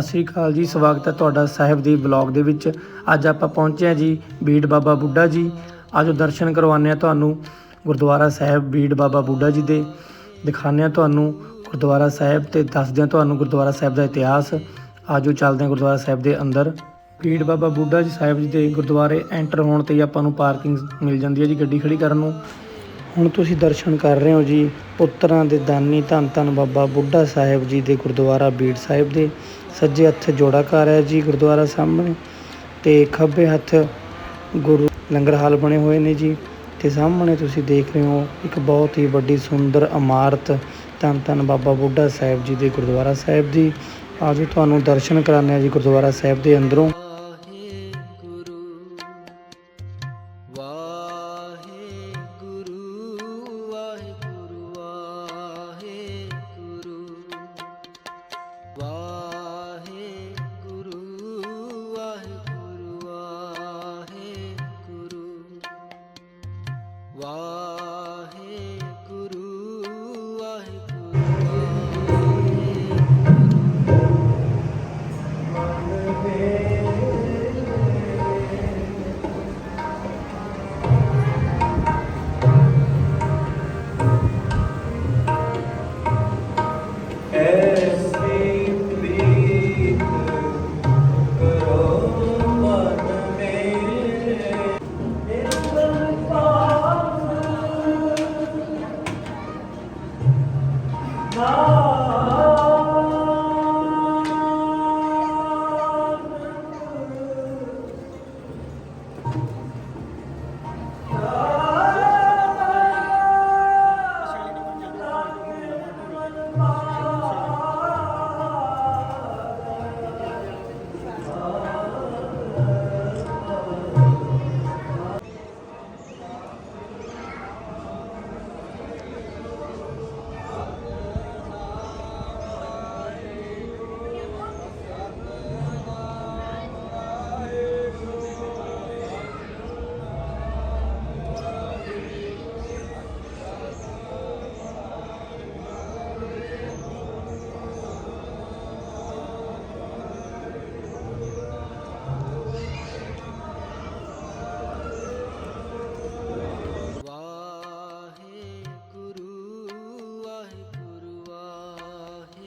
ਸਤਿ ਸ੍ਰੀ ਅਕਾਲ ਜੀ, ਸਵਾਗਤ ਹੈ ਤੁਹਾਡਾ ਸਾਹਿਬ ਦੀ ਬਲੌਗ ਦੇ ਵਿੱਚ। ਅੱਜ ਆਪਾਂ ਪਹੁੰਚੇ ਹਾਂ ਜੀ ਬੀੜ ਬਾਬਾ ਬੁੱਢਾ ਜੀ। ਆਜੋ ਦਰਸ਼ਨ ਕਰਵਾਉਂਦੇ ਹਾਂ ਤੁਹਾਨੂੰ ਗੁਰਦੁਆਰਾ ਸਾਹਿਬ ਬੀੜ ਬਾਬਾ ਬੁੱਢਾ ਜੀ ਦੇ। ਦਿਖਾਉਂਦੇ ਹਾਂ ਤੁਹਾਨੂੰ ਗੁਰਦੁਆਰਾ ਸਾਹਿਬ ਤੇ ਦੱਸਦੇ ਹਾਂ ਤੁਹਾਨੂੰ ਗੁਰਦੁਆਰਾ ਸਾਹਿਬ ਦਾ ਇਤਿਹਾਸ। ਆਜੋ ਚੱਲਦੇ ਹਾਂ ਗੁਰਦੁਆਰਾ ਸਾਹਿਬ ਦੇ ਅੰਦਰ। ਬੀੜ ਬਾਬਾ ਬੁੱਢਾ ਜੀ ਸਾਹਿਬ ਜੀ ਦੇ ਗੁਰਦੁਆਰੇ ਐਂਟਰ ਹੋਣ ਤੇ ਹੀ ਆਪਾਂ ਨੂੰ ਪਾਰਕਿੰਗ ਮਿਲ ਜਾਂਦੀ ਹੈ ਜੀ ਗੱਡੀ ਖੜੀ ਕਰਨ ਨੂੰ। ਹੁਣ ਤੁਸੀਂ ਦਰਸ਼ਨ ਕਰ ਰਹੇ ਹੋ ਜੀ ਪੁੱਤਰਾਂ ਦੇ ਦਾਨੀ ਧੰਨ ਧੰਨ ਬਾਬਾ ਬੁੱਢਾ ਸਾਹਿਬ ਜੀ ਦੇ ਗੁਰਦੁਆਰਾ ਬੀੜ ਸਾਹਿਬ ਦੇ। ਸੱਜੇ ਹੱਥ ਜੋੜਾ ਘਰ ਹੈ ਜੀ ਗੁਰਦੁਆਰਾ ਸਾਹਮਣੇ ਤੇ ਖੱਬੇ ਹੱਥ ਗੁਰੂ ਲੰਗਰ ਹਾਲ ਬਣੇ ਹੋਏ ਨੇ ਜੀ ਤੇ ਸਾਹਮਣੇ ਤੁਸੀਂ ਦੇਖ ਰਹੇ ਹੋ ਇੱਕ ਬਹੁਤ ਹੀ ਵੱਡੀ ਸੁੰਦਰ ਇਮਾਰਤ ਧੰਨ ਧੰਨ ਬਾਬਾ ਬੁੱਢਾ ਸਾਹਿਬ ਜੀ ਦੇ ਗੁਰਦੁਆਰਾ ਸਾਹਿਬ ਦੀ ਆਜੋ ਤੁਹਾਨੂੰ ਦਰਸ਼ਨ ਕਰਾਉਂਦੇ ਹਾਂ ਜੀ ਗੁਰਦੁਆਰਾ ਸਾਹਿਬ ਦੇ ਅੰਦਰੋਂ।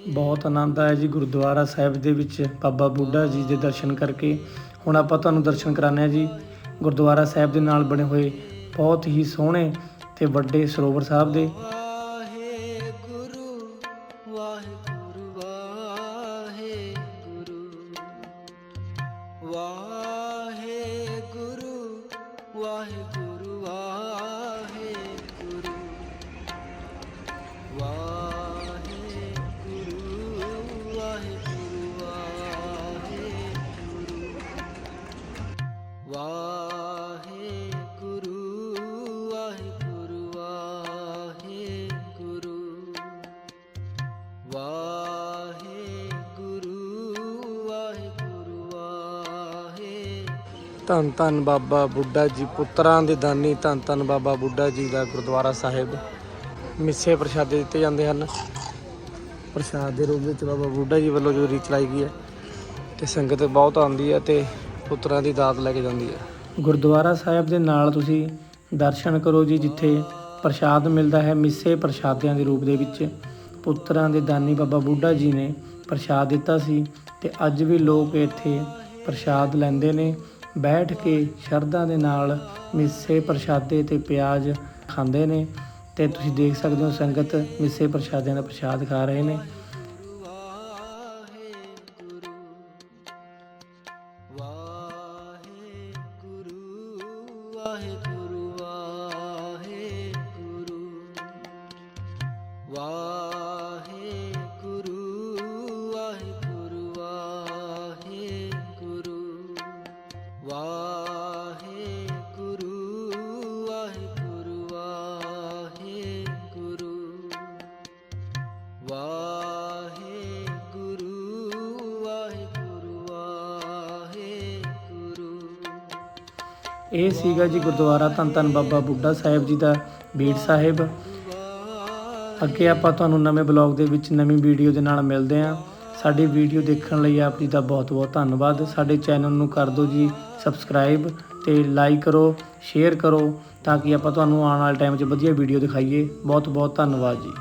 ਬਹੁਤ ਆਨੰਦ ਆਇਆ ਜੀ ਗੁਰਦੁਆਰਾ ਸਾਹਿਬ ਦੇ ਵਿੱਚ ਬਾਬਾ ਬੁੱਢਾ ਜੀ ਦੇ ਦਰਸ਼ਨ ਕਰਕੇ। ਹੁਣ ਆਪਾਂ ਤੁਹਾਨੂੰ ਦਰਸ਼ਨ ਕਰਾਉਂਦੇ ਹਾਂ ਜੀ। ਗੁਰਦੁਆਰਾ ਸਾਹਿਬ ਦੇ ਨਾਲ ਬਣੇ ਹੋਏ ਬਹੁਤ ਹੀ ਸੋਹਣੇ ਤੇ ਵੱਡੇ ਸਰੋਵਰ ਸਾਹਿਬ ਦੇ। ਧੰਨ ਧੰਨ ਬਾਬਾ ਬੁੱਢਾ ਜੀ, ਪੁੱਤਰਾਂ ਦੇ ਦਾਨੀ ਧੰਨ ਧੰਨ ਬਾਬਾ ਬੁੱਢਾ ਜੀ ਦਾ ਗੁਰਦੁਆਰਾ ਸਾਹਿਬ। ਮਿੱਸੇ ਪ੍ਰਸ਼ਾਦੇ ਦਿੱਤੇ ਜਾਂਦੇ ਹਨ। ਪ੍ਰਸ਼ਾਦ ਦੇ ਰੂਪ ਵਿੱਚ ਬਾਬਾ ਬੁੱਢਾ ਜੀ ਵੱਲੋਂ ਜੋ ਰੀਤ ਚਲਾਈ ਗਈ ਹੈ ਤੇ ਸੰਗਤ ਬਹੁਤ ਆਉਂਦੀ ਹੈ ਤੇ ਪੁੱਤਰਾਂ ਦੀ ਦਾਤ ਲੈ ਕੇ ਜਾਂਦੀ ਹੈ। ਗੁਰਦੁਆਰਾ ਸਾਹਿਬ ਦੇ ਨਾਲ ਤੁਸੀਂ ਦਰਸ਼ਨ ਕਰੋ ਜੀ, ਜਿੱਥੇ ਪ੍ਰਸ਼ਾਦ ਮਿਲਦਾ ਹੈ ਮਿੱਸੇ ਪ੍ਰਸ਼ਾਦਿਆਂ ਦੇ ਰੂਪ ਦੇ ਵਿੱਚ। ਪੁੱਤਰਾਂ ਦੇ ਦਾਨੀ ਬਾਬਾ ਬੁੱਢਾ ਜੀ ਨੇ ਪ੍ਰਸ਼ਾਦ ਦਿੱਤਾ ਸੀ ਤੇ ਅੱਜ ਵੀ ਲੋਕ ਇੱਥੇ ਪ੍ਰਸ਼ਾਦ ਲੈਂਦੇ ਨੇ। ਬੈਠ ਕੇ ਸ਼ਰਧਾ ਦੇ ਨਾਲ ਮਿੱਸੇ ਪ੍ਰਸ਼ਾਦੇ ਤੇ ਪਿਆਜ਼ ਖਾਂਦੇ ਨੇ ਤੇ ਤੁਸੀਂ ਦੇਖ ਸਕਦੇ ਹੋ ਸੰਗਤ ਮਿੱਸੇ ਪ੍ਰਸ਼ਾਦਿਆਂ ਦਾ ਪ੍ਰਸ਼ਾਦ ਖਾ ਰਹੇ ਨੇ। ਵਾਹਿਗੁਰੂ ਵਾਹਿਗੁਰੂ ਵਾਹਿਗੁਰੂ ਵਾਹਿਗੁਰੂ ਇਹ ਸੀਗਾ ਜੀ ਗੁਰਦੁਆਰਾ ਧੰਨ ਧੰਨ ਬਾਬਾ ਬੁੱਢਾ ਸਾਹਿਬ ਜੀ ਦਾ ਬੀੜ ਸਾਹਿਬ। ਅੱਗੇ ਆਪਾਂ ਤੁਹਾਨੂੰ ਨਵੇਂ ਬਲੌਗ ਦੇ ਵਿੱਚ ਨਵੀਂ ਵੀਡੀਓ ਦੇ ਨਾਲ ਮਿਲਦੇ ਹਾਂ। ਸਾਡੀ ਵੀਡੀਓ ਦੇਖਣ ਲਈ ਆਪ ਜੀ ਦਾ ਬਹੁਤ ਬਹੁਤ ਧੰਨਵਾਦ। ਸਾਡੇ ਚੈਨਲ ਨੂੰ ਕਰ ਦਿਓ ਜੀ ਸਬਸਕ੍ਰਾਈਬ ਤੇ ਲਾਈਕ ਕਰੋ, ਸ਼ੇਅਰ ਕਰੋ ਤਾਂ ਕਿ ਆਪਾਂ ਤੁਹਾਨੂੰ ਆਉਣ ਵਾਲੇ ਟਾਈਮ 'ਚ ਵਧੀਆ ਵੀਡੀਓ ਦਿਖਾਈਏ। ਬਹੁਤ ਬਹੁਤ ਧੰਨਵਾਦ ਜੀ।